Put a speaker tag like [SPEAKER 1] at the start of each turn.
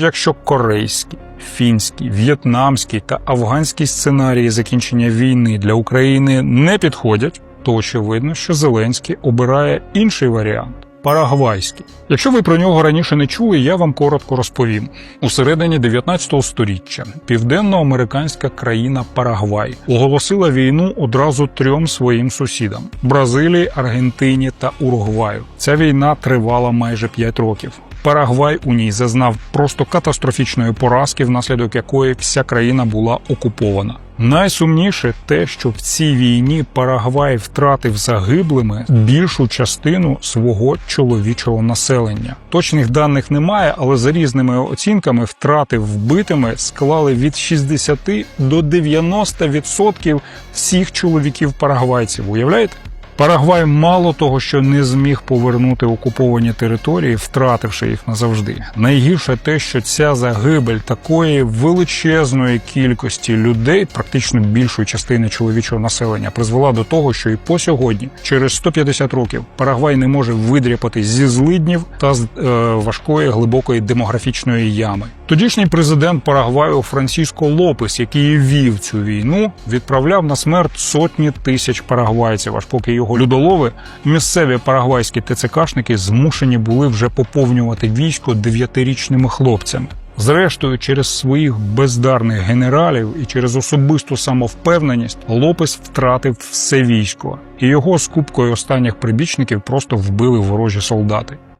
[SPEAKER 1] Якщо корейські, фінські, в'єтнамські та афганські сценарії закінчення війни для України не підходять, то очевидно, що Зеленський обирає інший варіант. Парагвайський. Якщо ви про нього раніше не чули, я вам коротко розповім. У середині 19 століття південноамериканська країна Парагвай оголосила війну одразу трьом своїм сусідам: Бразилії, Аргентині та Уругваю. Ця війна тривала майже 5 років. Парагвай у ній зазнав просто катастрофічної поразки, внаслідок якої вся країна була окупована. Найсумніше те, що в цій війні Парагвай втратив загиблими більшу частину свого чоловічого населення. Точних даних немає, але за різними оцінками втрати вбитими склали від 60 до 90% всіх чоловіків парагвайців. Уявляєте? Парагвай мало того, що не зміг повернути окуповані території, втративши їх назавжди. Найгірше те, що ця загибель такої величезної кількості людей, практично більшої частини чоловічого населення, призвела до того, що і по сьогодні, через 150 років, Парагвай не може видряпати зі злиднів та з е, важкої глибокої демографічної ями. Тодішній президент Парагваю Франсіско Лопес, який вів цю війну, відправляв на смерть сотні тисяч парагвайців, аж поки його людолови, місцеві парагвайські ТЦКшники змушені були вже поповнювати військо дев'ятирічними хлопцями. Зрештою, через своїх бездарних генералів і через особисту самовпевненість Лопес втратив все військо, і його з купкою останніх прибічників просто вбили ворожі солдати.